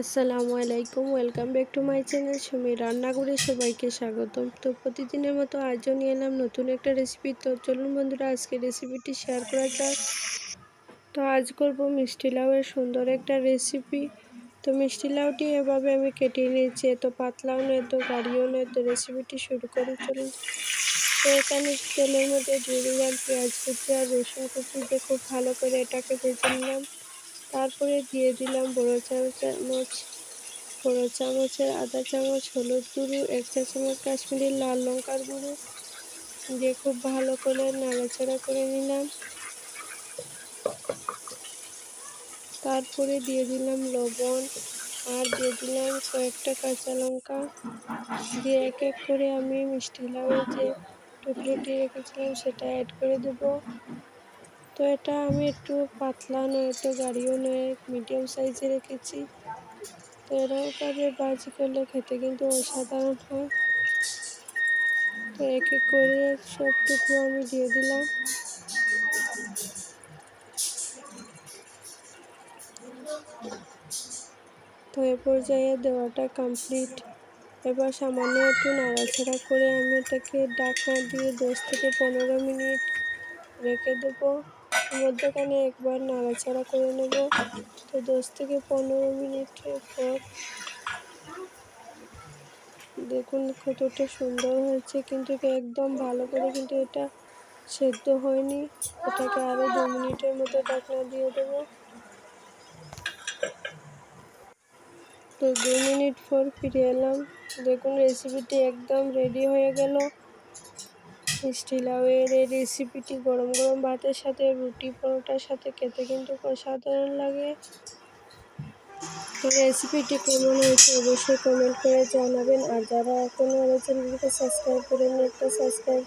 আসসালামু আলাইকুম welcome back to my channel Sumi রান্নাঘরে সবাইকে স্বাগতম। তো প্রতিদিনের মতো আজও নিয়ে এলাম নতুন একটা রেসিপি তো চলুন বন্ধুরা আজকে রেসিপিটি শেয়ার করা যাক। তো আজ করব মিষ্টি লাউয়ের সুন্দর একটা রেসিপি তো মিষ্টি লাউটি এভাবে আমি কেটে নিয়েছি, এত পাতলাও নয়, এত গাড়িও নয়। তো রেসিপিটি শুরু করি, চলুন। তো এখানে তেলের মধ্যে দিয়ে দিলাম পেঁয়াজ কুচি আর রসুন কুচি। দিয়ে খুব ভালো করে এটাকে ভেজে নিলাম। তারপরে দিয়ে দিলাম বড়ো চামচ বড়ো চামচের আধা চামচ, হলুদ গুঁড়ো, এক চা চামচ কাশ্মীরি লাল লঙ্কার গুঁড়ো দিয়ে খুব ভালো করে নাড়াচাড়া করে নিলাম। তারপরে দিয়ে দিলাম লবণ আর দিয়ে দিলাম কয়েকটা কাঁচা লঙ্কা দিয়ে এক এক করে আমি মিষ্টি লাউয়ের যে টুকরোটি রেখেছিলাম সেটা অ্যাড করে দেবো। তো এটা আমি একটু পাতলা নয়, একটু গাড়িও নয় মিডিয়াম সাইজে রেখেছি। তো এরকমভাবে বাজি করলে খেতে কিন্তু অসাধারণ হয়। তো এক এক করে সবটুকু আমি দিয়ে দিলাম। তো এ পর্যায়ে দেওয়াটা কমপ্লিট এবার সামান্য একটু নাড়াচাড়া করে আমি এটাকে ডাকনা দিয়ে দশ থেকে পনেরো মিনিট রেখে দেবো। মধ্যখানে একবার নাড়াচাড়া করে নেব। তো দশ থেকে পনেরো মিনিটের পর দেখুন কতটা সুন্দর হয়েছে। কিন্তু একদম ভালো করে কিন্তু এটা সেদ্ধ হয়নি। এটাকে আরও দু মিনিটের মতো ঢাকনা দিয়ে দেবো। তো দু মিনিট পর ফিরে এলাম। দেখুন রেসিপিটি একদম রেডি হয়ে গেল। মিষ্টি লাউয়ের এই রেসিপিটি গরম গরম ভাতের সাথে, রুটি পরোটার সাথে খেতে কিন্তু অসাধারণ লাগে। রেসিপিটি কেমন হয়েছে অবশ্যই কমেন্ট করে জানাবেন। আর যারা এখনও আমার চ্যানেলটিকে সাবস্ক্রাইব করেন একটা সাবস্ক্রাইব